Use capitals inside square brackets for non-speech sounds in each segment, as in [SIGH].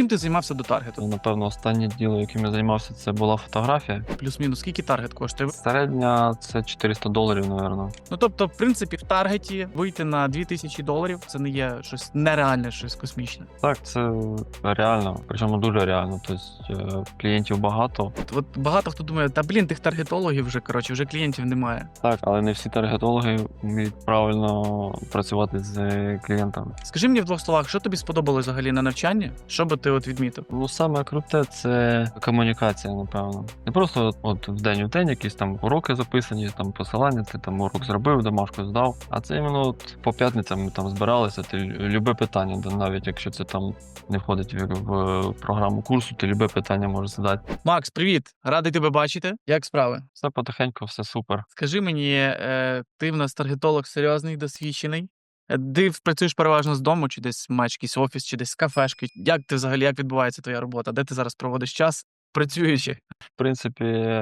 Чим ти займався до таргету? Напевно, останнє діло, яким я займався, це була фотографія. Плюс-мінус, скільки таргет коштує? Середня це 400 доларів, напевно. Ну тобто, в принципі, в таргеті вийти на 2000 доларів це не є щось нереальне, щось космічне. Так, це реально, причому дуже реально. Тобто е, клієнтів багато. От, от багато хто думає, та блін, тих таргетологів вже коротше, вже клієнтів немає. Так, але не всі таргетологи вміють правильно працювати з клієнтами. Скажи мені в двох словах, що тобі сподобалось взагалі на навчанні? Що би ти от відмітив? Ну, саме круте це комунікація, напевно. Не просто от, от в день в день якісь там уроки записані, там посилання, ти там урок зробив, домашку здав. А це іменно от по п'ятницям ми там збиралися. Ти любе питання, навіть якщо це там не входить в, в програму курсу, ти любе питання можеш задати. Макс, привіт! Радий тебе бачити. Як справи? Все потихеньку, все супер. Скажи мені, е, ти в нас таргетолог серйозний, досвідчений. Е, Ти працюєш переважно з дому, чи десь маєш якийсь офіс, чи десь кафешки. Як ти взагалі як відбувається твоя робота? Де ти зараз проводиш час, працюючи? В принципі,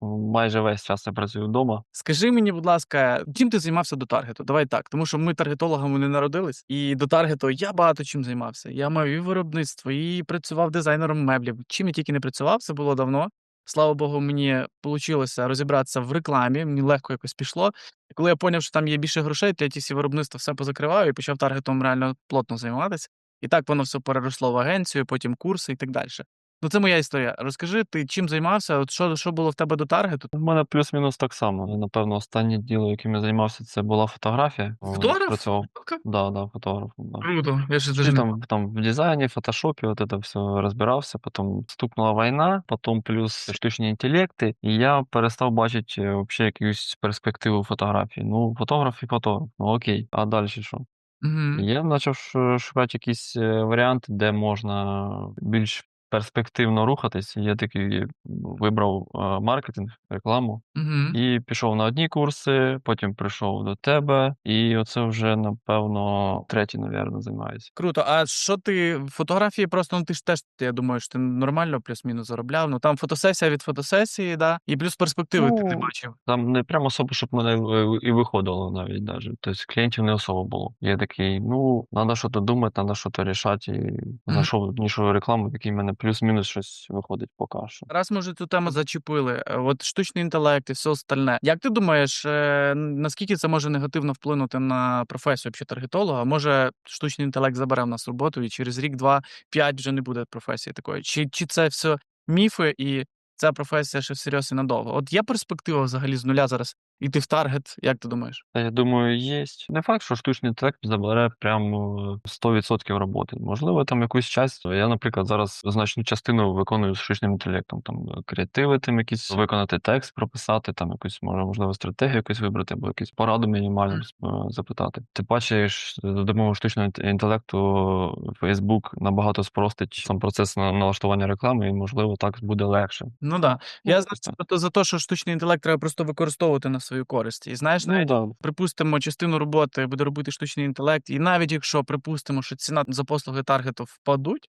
майже весь час я працюю вдома. Скажи мені, будь ласка, чим ти займався до таргету? Давай так, тому що ми таргетологами не народились, і до таргету я багато чим займався. Я мав і виробництво, і працював дизайнером меблів. Чим я тільки не працював, це було давно. Слава Богу, мені вийшло розібратися в рекламі, мені легко якось пішло. І коли я зрозумів, що там є більше грошей, то я ті всі виробництва все позакриваю і почав таргетом реально плотно займатися. І так воно все переросло в агенцію, потім курси і так далі. Ну, це моя історія. Розкажи, ти чим займався? От що, що було в тебе до таргету? У мене плюс-мінус так само. Напевно, останнє діло, яким я займався, це була фотографія. Фотограф? Працював. Да, да, фотографом. Да. Круто. Я ще Чи там, там в дизайні, фотошопі, от это все розбирався. Потім стукнула війна, потім плюс штучні інтелекти, і я перестав бачити е, вообще якусь перспективу фотографії. Ну, фотограф і фотограф. Ну окей, а далі що? Угу. І Я почав шукати якісь е, варіанти, де можна більш перспективно рухатись. Я такий вибрав е, маркетинг, рекламу. Угу. І пішов на одні курси, потім прийшов до тебе, і оце вже, напевно, третій, напевно, займаюся. Круто. А що ти фотографії просто ну ти ж теж, я думаю, що ти нормально плюс-мінус заробляв. Ну там фотосесія від фотосесії, да, і плюс перспективи ти не Ну, бачив. Там не прямо особо, щоб мене і виходило навіть даже. Тобто клієнтів не особо було. Я такий, ну, треба щось думати, треба щось рішати. І знайшов нішу рекламу, в якій мене плюс-мінус щось виходить поки що. Раз ми вже цю тему зачепили, е, от штучний інтелект і все остальне. Як ти думаєш, е, наскільки це може негативно вплинути на професію таргетолога? Може, штучний інтелект забере в нас роботу, і через рік, два, п'ять вже не буде професії такої? Чи, чи це все міфи, і ця професія ще всерйоз і надовго? От є перспектива взагалі з нуля зараз іти в таргет? Як ти думаєш? Та я думаю, є. Не факт, що штучний інтелект забере прямо 100% роботи. Можливо, там якусь часть. Я, наприклад, зараз значну частину виконую з штучним інтелектом. Там е, креативи, там якісь виконати текст, прописати, там якусь може, можливо, стратегію якусь вибрати, або якусь пораду мінімальну е, запитати. Ти бачиш, за допомогою штучного інтелекту Facebook набагато спростить сам процес на- налаштування реклами, і можливо так буде легше. Ну да. Я Ну, знаєш, за за те, що штучний інтелект треба просто використовувати на свою користь. І знаєш, Ну да. припустимо, частину роботи буде робити штучний інтелект, і навіть якщо припустимо, що ціна за послуги таргету впадуть,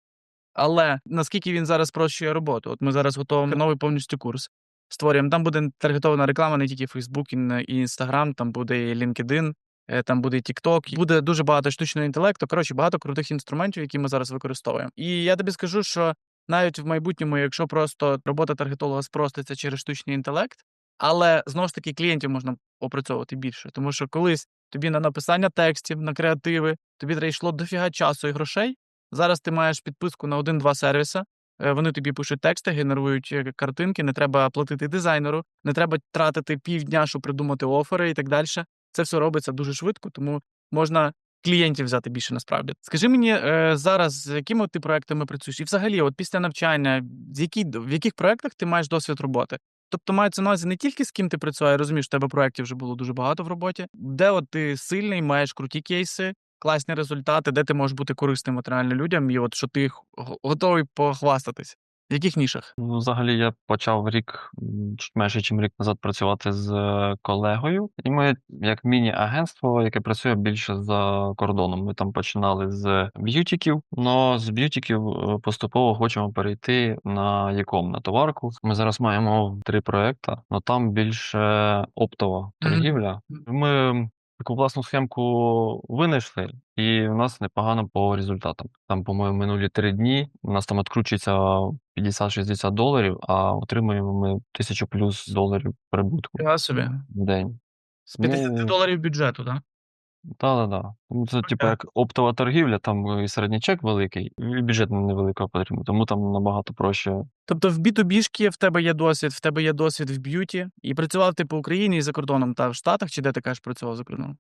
але наскільки він зараз спрощує роботу? От ми зараз готуємо новий повністю курс. Створюємо. Там буде таргетована реклама не тільки Facebook і не- і Instagram, там буде і LinkedIn, е, там буде і TikTok. Буде дуже багато штучного інтелекту. Коротше, багато крутих інструментів, які ми зараз використовуємо. І я тобі скажу, що навіть в майбутньому, якщо просто робота таргетолога спроститься через штучний інтелект, але знову ж таки клієнтів можна опрацьовувати більше, тому що колись тобі на написання текстів, на креативи, тобі треба йшло дофіга часу і грошей. Зараз ти маєш підписку на один-два сервіса. е, Вони тобі пишуть тексти, генерують е, картинки, не треба платити дизайнеру, не треба тратити півдня, щоб придумати офери і так далі. Це все робиться дуже швидко, тому можна клієнтів взяти більше насправді. Скажи мені е, зараз, з якими ти проектами працюєш? І взагалі, от після навчання, в яких проектах ти маєш досвід роботи? Тобто мається на увазі не тільки з ким ти працюєш, розумієш, в тебе проєктів вже було дуже багато в роботі, де от ти сильний, маєш круті кейси, класні результати, де ти можеш бути корисним от реально людям, і от що ти готовий похвастатись. В яких нішах? Ну, взагалі, я почав рік, чуть менше, ніж рік назад працювати з е, колегою. І ми, як міні-агентство, яке працює більше за кордоном. Ми там починали з б'ютіків, але з б'ютіків е, поступово хочемо перейти на яком на товарку. Ми зараз маємо три проекти, але там більше оптова торгівля. Ми Таку власну схемку винайшли, і в нас непогано по результатам. Там, по-моєму, минулі три дні у нас там відкручується 50-60 доларів, а отримуємо ми тисячу плюс доларів прибутку Я собі. в день. З 50 Ну доларів бюджету, так? Да-да-да. Тому це, типу, як оптова торгівля, там і середній чек великий, і бюджет невеликий потрібен, тому там набагато проще. Тобто в B2B-шки в тебе є досвід, в тебе є досвід в б'юті, і працював ти по Україні і за кордоном, та в Штатах, чи де ти кажеш працював за кордоном? Е,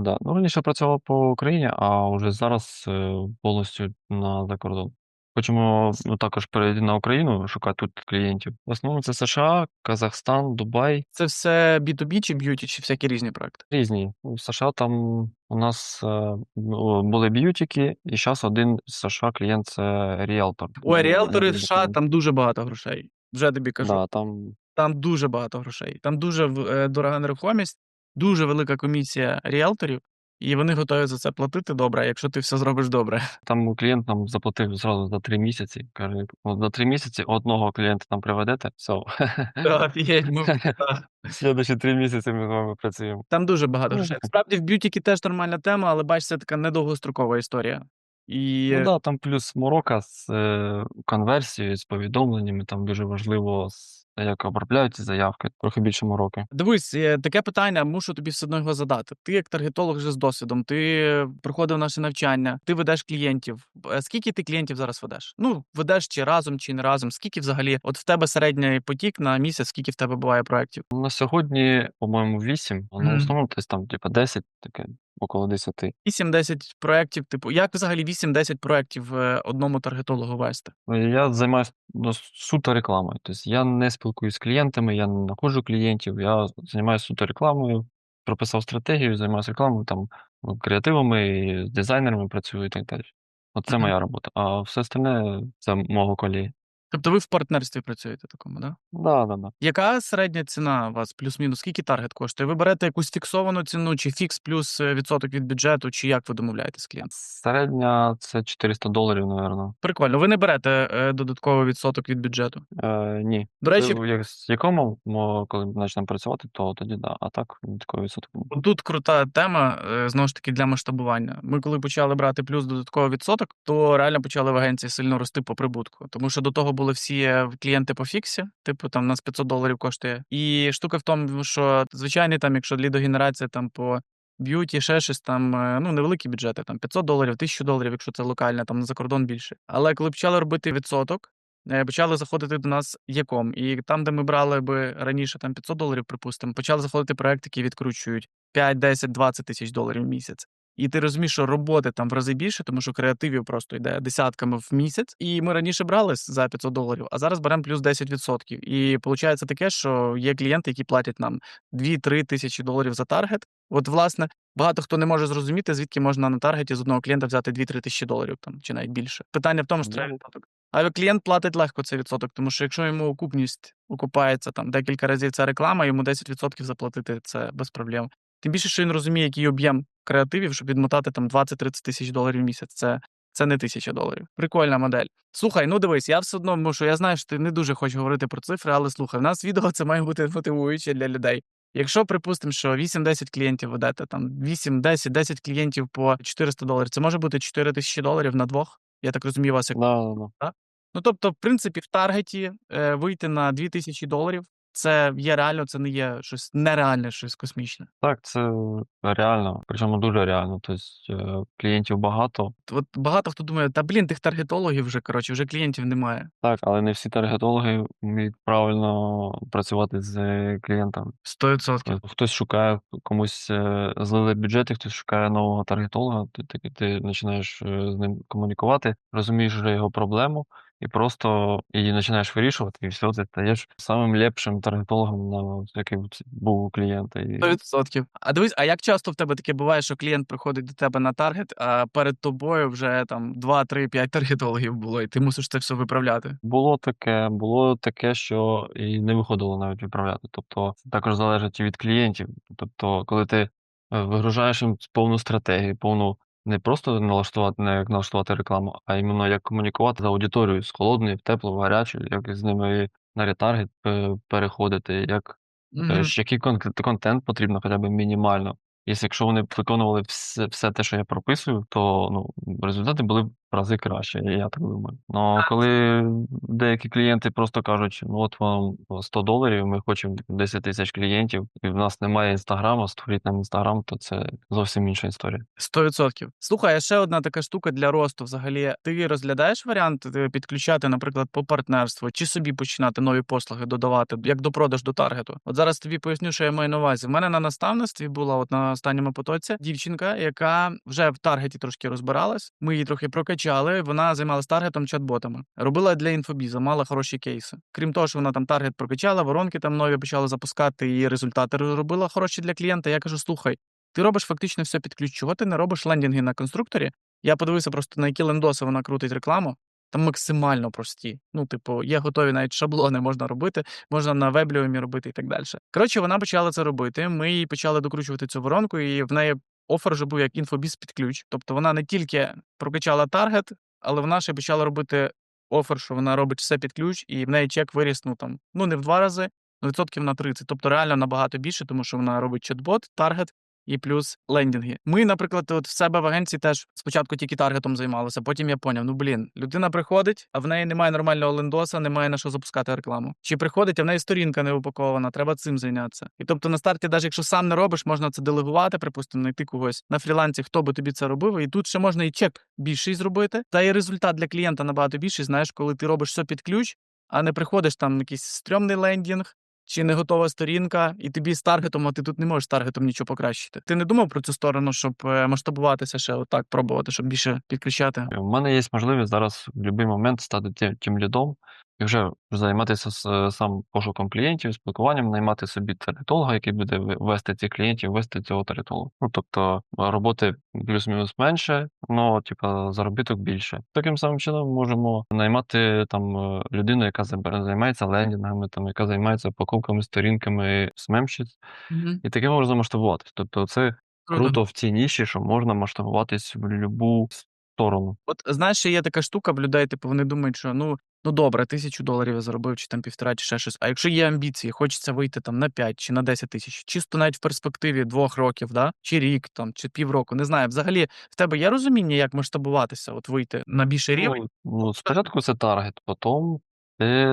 да. Ну, раніше працював по Україні, а вже зараз е, повністю на за кордон. Хочемо ну, також перейти на Україну, шукати тут клієнтів. В основному це США, Казахстан, Дубай. Це все B2B чи б'юті, чи всякі різні проекти? Різні. У США там у нас е, були б'ютіки, і зараз один з США клієнт це ріелтор. Ой, ріелтори в США там дуже багато грошей. Вже тобі кажу. Да, там Там дуже багато грошей. Там дуже е, дорога нерухомість, дуже велика комісія ріелторів, і вони готові за це платити добре, якщо ти все зробиш добре. [LAUGHS] Там клієнт нам заплатив зразу за 3 місяці. Каже: за 3 місяці одного клієнта нам приведете, все. Ми- Слідуючі 3 місяці ми з вами працюємо. Там дуже багато Ну, грошей. Справді в б'ютіки теж нормальна тема, але бачиш, це така недовгострокова історія. І Ну да, там плюс морока з е, конверсією, з повідомленнями. Там дуже важливо, з- як обробляють ці заявки, трохи більше мороки. Дивись, е, таке питання, мушу тобі все одно його задати. Ти як таргетолог вже з досвідом, ти проходив наше навчання, ти ведеш клієнтів. Е, Скільки ти клієнтів зараз ведеш? Ну, ведеш чи разом, чи не разом. Скільки взагалі? От в тебе середній потік на місяць, скільки в тебе буває проєктів? На сьогодні, по-моєму, 8, а на основному десь там, типа 10, таке, около 10. 8-10 проєктів, типу, як взагалі 8-10 проєктів е, одному таргетологу вести? Ну, Я займаюся ну, суто рекламою. Тобто я не спілкуюсь з клієнтами, я не знаходжу клієнтів, я займаюся суто рекламою, прописав стратегію, займаюся рекламою, там ну, креативами, з дизайнерами працюю і так далі. От це Мгм. моя робота. А все остальне це мого колеги. Тобто ви в партнерстві працюєте такому, да? Да, да, да. Яка середня ціна у вас плюс-мінус? Скільки таргет коштує? Ви берете якусь фіксовану ціну, чи фікс плюс е, відсоток від бюджету, чи як ви домовляєтесь з клієнтом? Середня це 400 доларів, напевно. Прикольно. Ви не берете е, додатковий відсоток від бюджету. Е, ні. До речі, в як- з якому, мо, коли почнемо працювати, то тоді да. А так такої відсоток. тут крута тема, е, знову ж таки, для масштабування. Ми коли почали брати плюс додатковий відсоток, то реально почали в агенції сильно рости по прибутку. Тому що до того були всі клієнти по фіксі, типу там у нас 500 доларів коштує. І штука в тому, що звичайний там, якщо лідогенерація там по б'юті, ще щось там, е, ну невеликі бюджети, там 500 доларів, 1000 доларів, якщо це локальне, там за кордон більше. Але коли почали робити відсоток. е, Почали заходити до нас яком. І там, де ми брали би раніше там 500 доларів, припустимо, почали заходити проекти, які відкручують 5, 10, 20 тисяч доларів в місяць. І ти розумієш, що роботи там в рази більше, тому що креативів просто йде десятками в місяць. І ми раніше брали за 500 доларів, а зараз беремо плюс 10%. І виходить таке, що є клієнти, які платять нам 2-3 тисячі доларів за таргет. От, власне, багато хто не може зрозуміти, звідки можна на таргеті з одного клієнта взяти 2-3 тисячі доларів там чи навіть більше. Питання в тому, що треба Ну, відсоток. Але клієнт платить легко цей відсоток, тому що якщо йому окупність окупається там декілька разів ця реклама, йому 10% заплатити це без проблем. Тим більше, що він розуміє, який об'єм креативів, щоб відмотати там 20-30 тисяч доларів в місяць. Це, це не тисяча доларів. Прикольна модель. Слухай, ну дивись, я все одно можу, я знаю, що ти не дуже хочеш говорити про цифри, але слухай, в нас відео [LAUGHS] це має бути мотивуюче для людей. Якщо припустимо, що 8-10 клієнтів ведете, там 8-10, 10 клієнтів по 400 доларів, це може бути 4 тисячі доларів на двох. Я так розумію вас як Да, да, да. Ну, тобто, в принципі, в таргеті е, вийти на 2000 доларів це є реально, це не є щось нереальне, щось космічне. Так, це реально, причому дуже реально. Тобто е, клієнтів багато. От багато хто думає, та блін, тих таргетологів вже коротше, вже клієнтів немає. Так, але не всі таргетологи вміють правильно працювати з е, клієнтами. 100%. Тобто Хтось шукає комусь е, злили бюджети, хтось шукає нового таргетолога. Ти, ти, ти починаєш е, з ним комунікувати, розумієш вже його проблему, і просто її починаєш вирішувати, і все, ти стаєш самим лепшим таргетологом, на який був у клієнта. І 100%. А дивись, а як часто в тебе таке буває, що клієнт приходить до тебе на таргет, а перед тобою вже там 2, 3, 5 таргетологів було, і ти мусиш це все виправляти. Було таке, було таке, що і не виходило навіть відправляти. Тобто це також залежить від клієнтів. Тобто, коли ти е, вигружаєш їм повну стратегію, повну не просто налаштувати, не як налаштувати рекламу, а іменно як комунікувати з аудиторією з холодної в теплу, в гарячу, як з ними на ретаргет е, переходити, як е, який кон- контент потрібно хоча б мінімально. Якщо якщо вони виконували все, все те, що я прописую, то ну, результати були б в рази краще, я так думаю. Ну коли деякі клієнти просто кажуть, ну от вам 100 доларів, ми хочемо 10 тисяч клієнтів, і в нас немає інстаграму, створіть нам інстаграм, то це зовсім інша історія. 100%. Слухай, а ще одна така штука для росту. Взагалі, ти розглядаєш варіант е, підключати, наприклад, по партнерству, чи собі починати нові послуги додавати, як до продаж до таргету. От зараз тобі поясню, що я маю на увазі. В мене на наставництві була от на останньому потоці дівчинка, яка вже в таргеті трошки розбиралась. Ми її трохи прокачали. Вона займалась таргетом чат-ботами. Робила для інфобіза, мала хороші кейси. Крім того, що вона там таргет прокачала, воронки там нові почала запускати, і результати робила хороші для клієнта. Я кажу: слухай. Ти робиш фактично все під ключ. Чого ти не робиш лендінги на конструкторі? Я подивився просто на які лендоси вона крутить рекламу. Там максимально прості. Ну, типу, є готові навіть шаблони можна робити, можна на вебліумі робити і так далі. Коротше, вона почала це робити. Ми їй почали докручувати цю воронку, і в неї офер вже був як інфобіз під ключ. Тобто вона не тільки прокачала таргет, але вона ще почала робити офер, що вона робить все під ключ, і в неї чек виріс, ну там, ну не в два рази, ну відсотків на 30. Тобто реально набагато більше, тому що вона робить чат-бот, таргет і плюс лендінги. Ми, наприклад, от в себе в агенції теж спочатку тільки таргетом займалися. Потім я поняв, ну блін, людина приходить, а в неї немає нормального лендоса, немає на що запускати рекламу. Чи приходить, а в неї сторінка не упакована, треба цим зайнятися. І тобто на старті, навіть якщо сам не робиш, можна це делегувати, припустимо, знайти когось на фрілансі, хто би тобі це робив. І тут ще можна і чек більший зробити. Та і результат для клієнта набагато більший. Знаєш, коли ти робиш все під ключ, а не приходиш там якийсь стрьомний лендінг. Чи не готова сторінка, і тобі з таргетом, а ти тут не можеш з таргетом нічого покращити. Ти не думав про цю сторону, щоб е, масштабуватися ще отак, пробувати, щоб більше підключати? У мене є можливість зараз в будь-який момент стати тим, тим лідом і вже займатися сам пошуком клієнтів, спілкуванням, наймати собі таргетолога, який буде вести цих клієнтів, вести цього таргетолога. Ну тобто роботи плюс-мінус менше, але типу, заробіток більше. Таким самим чином можемо наймати там е, людину, яка займається лендінгами, там яка займається покупками, сторінками, смемщиць, і таким образом масштабуватись. Тобто, це круто в цій ніші, що можна масштабуватись в будь-яку сторону. От знаєш, є така штука в людей, типу, вони думають, що ну, ну добре, тисячу доларів я заробив, чи там півтора, чи ще щось. А якщо є амбіції, хочеться вийти там на 5 чи на 10 тисяч, чисто навіть в перспективі двох років, да? чи рік, там, чи півроку, не знаю. Взагалі, в тебе є розуміння, як масштабуватися, от вийти на більший рівень? Ну, ну, спочатку це таргет, потім ти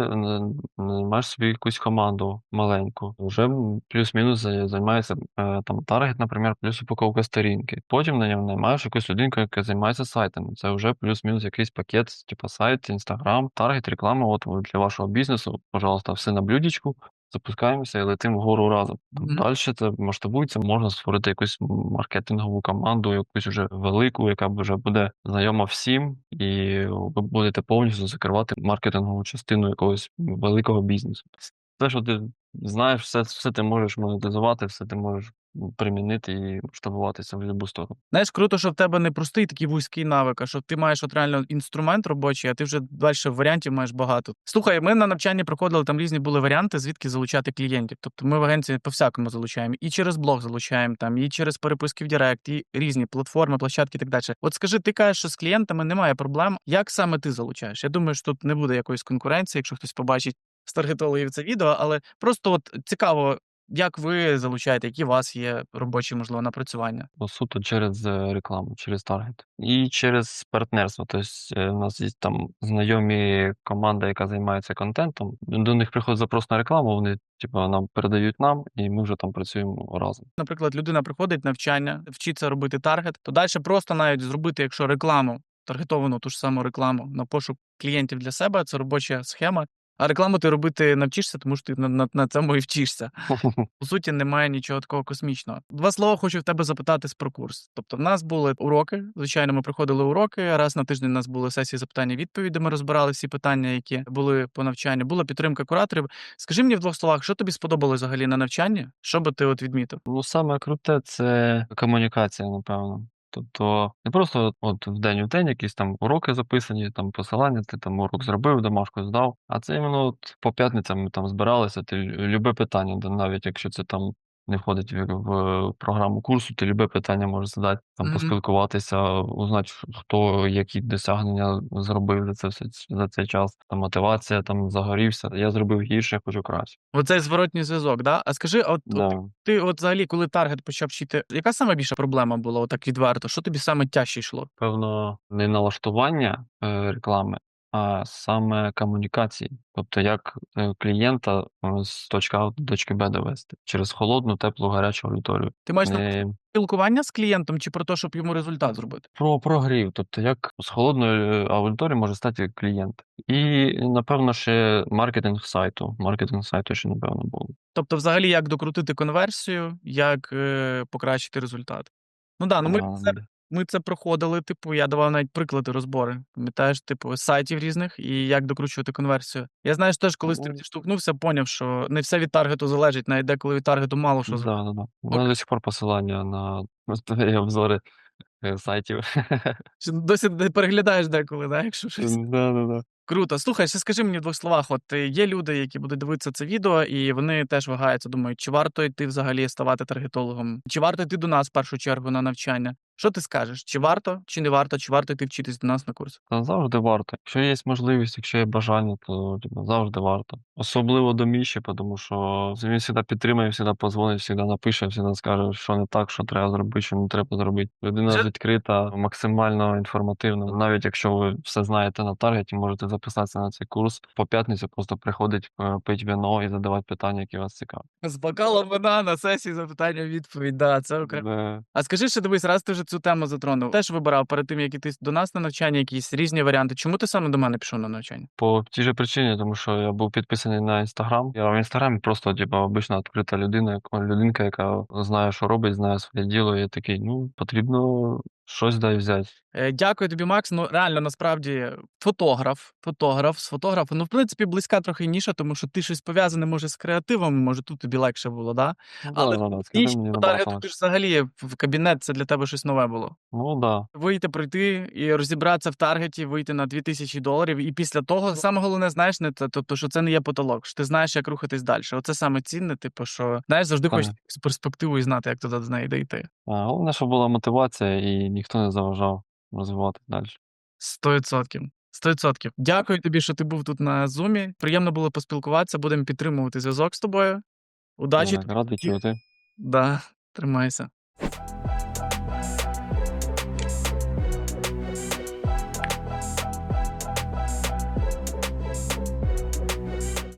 маєш собі якусь команду маленьку. Вже плюс-мінус за- займається е, там таргет, наприклад, плюс упаковка сторінки. Потім на ньому наймаєш якусь людинку, яка займається сайтами. Це вже плюс-мінус якийсь пакет, типу сайт, інстаграм, таргет, реклама. От для вашого бізнесу, пожалуйста, все на блюдечку. Запускаємося і летимо вгору разом. Мгм. Далі це масштабується, можна створити якусь маркетингову команду, якусь вже велику, яка вже буде знайома всім, і ви будете повністю закривати маркетингову частину якогось великого бізнесу. Це що ти знаєш, все, все ти можеш монетизувати, все ти можеш примінити і масштабуватися в будь-яку сторону. Знаєш, круто, що в тебе не простий такий вузький навик, а що ти маєш от реально інструмент робочий, а ти вже далі варіантів маєш багато. Слухай, ми на навчанні проходили там різні були варіанти, звідки залучати клієнтів. Тобто ми в агенції по всякому залучаємо і через блог залучаємо, там, і через переписки в Директ, і різні платформи, площадки і так далі. От скажи, ти кажеш, що з клієнтами немає проблем. Як саме ти залучаєш? Я думаю, що тут не буде якоїсь конкуренції, якщо хтось побачить з таргетологів це відео, але просто от цікаво. Як ви залучаєте, які у вас є робочі, можливо, напрацювання? По суто через е, рекламу, через таргет. І через партнерство. Тобто у нас є там знайомі команда, яка займається контентом. До них приходить запрос на рекламу, вони типу, нам передають нам, і ми вже там працюємо разом. Наприклад, людина приходить навчання, вчиться робити таргет, то далі просто навіть зробити, якщо рекламу, таргетовану ту ж саму рекламу на пошук клієнтів для себе, це робоча схема. А рекламу ти робити навчишся, тому що ти на, на, на цьому і вчишся. [LAUGHS] По суті, немає нічого такого космічного. Два слова хочу в тебе запитати про курс. Тобто, в нас були уроки. Звичайно, ми проходили уроки. Раз на тиждень у нас були сесії запитання відповіді. Ми розбирали всі питання, які були по навчанню. Була підтримка кураторів. Скажи мені в двох словах, що тобі сподобалось взагалі на навчанні? Що би ти от відмітив? Ну, саме круте це комунікація, напевно. Тобто не просто от в день в день якісь там уроки записані, там посилання, ти там урок зробив, домашку здав. А це іменно от по п'ятницям ми там збиралися, ти любе питання, навіть якщо це там не входить в, в програму курсу, ти любе питання можеш задати, там Мгм. поспілкуватися, узнати, хто які досягнення зробив за це все за цей час. Там мотивація, там загорівся. Я зробив гірше, хочу краще. Оцей зворотній зв'язок, да? А скажи, от, от ти от взагалі, коли таргет почав вчити, яка саме більша проблема була, отак відверто? Що тобі саме тяжче йшло? Певно, не налаштування е, реклами, а саме комунікації. Тобто, як е, клієнта е, з точки А до точки Б довести через холодну, теплу, гарячу аудиторію. Ти маєш на спілкування з клієнтом чи про те, щоб йому результат зробити? про прогрів, тобто як з холодної е, аудиторії може стати клієнт. І, напевно, ще маркетинг сайту. Маркетинг сайту ще, напевно, був. Тобто, взагалі, як докрутити конверсію, як е, покращити результат. Ну да, ну ми А, це, ми це проходили. Типу, я давав навіть приклади розбори. Пам'ятаєш, типу, сайтів різних і як докручувати конверсію. Я знаю, що теж коли з цим Ну. штовхнувся, поняв, що не все від таргету залежить, навіть деколи від таргету мало що залежить. да, да. У мене до сих пор посилання на обзори е, сайтів. [LAUGHS] Досі не переглядаєш деколи, да, якщо щось. Да, да, да. Круто. Слухай, ще скажи мені в двох словах: от е, є люди, які будуть дивитися це відео, і вони теж вагаються, думають, чи варто йти взагалі ставати таргетологом, чи варто йти до нас в першу чергу на навчання. Що ти скажеш? Чи варто, чи не варто, чи варто йти вчитись до нас на курс? Та завжди варто. Якщо є можливість, якщо є бажання, то типу, завжди варто. Особливо до Міші, тому що він завжди підтримує, завжди позвонить, завжди напише, завжди скаже, що не так, що треба зробити, що не треба зробити. Людина Вже- відкрита, максимально інформативна. Навіть якщо ви все знаєте на таргеті, можете записатися на цей курс. По п'ятницю просто приходить, е, пить вино і задавати питання, які вас цікавлять. З бокалом вина на сесії запитання відповідь. Да, це окремо. Де- А скажи ще дивись, раз ти вже цю тему затронув. Теж вибирав перед тим, як іти до нас на навчання, якісь різні варіанти. Чому ти саме до мене пішов на навчання? По тій же причині, тому що я був підписаний на інстаграм. Я в інстаграмі просто, типу, обична відкрита людина, людинка, яка знає, що робить, знає своє діло. І я такий, ну, потрібно щось дай взяти. Е, Дякую тобі, Макс. Ну реально, насправді, фотограф, фотограф з фотографа. Ну, в принципі, близька трохи ніша, тому що ти щось пов'язане, може, з креативом, може, тут тобі легше було, да? Ну, Але да, да, да, Ніч скажи мені по набагато ти ж взагалі в кабінет це для тебе щось нове було. Ну да. Вийти, пройти і розібратися в таргеті, вийти на 2000 доларів. І після того саме головне, знаєш, не те, тобто, що це не є потолок, що ти знаєш, як рухатись далі. Оце саме цінне, типу, що знаєш, завжди хочеш Ага. якусь перспективу і знати, як туди з неї дійти. А, головне, щоб була мотивація і ніхто не заважав розвивати далі. Сто відсотків. Сто відсотків. Дякую тобі, що ти був тут на зумі. Приємно було поспілкуватися. Будемо підтримувати зв'язок з тобою. Удачі. Радий чути. Да, тримайся.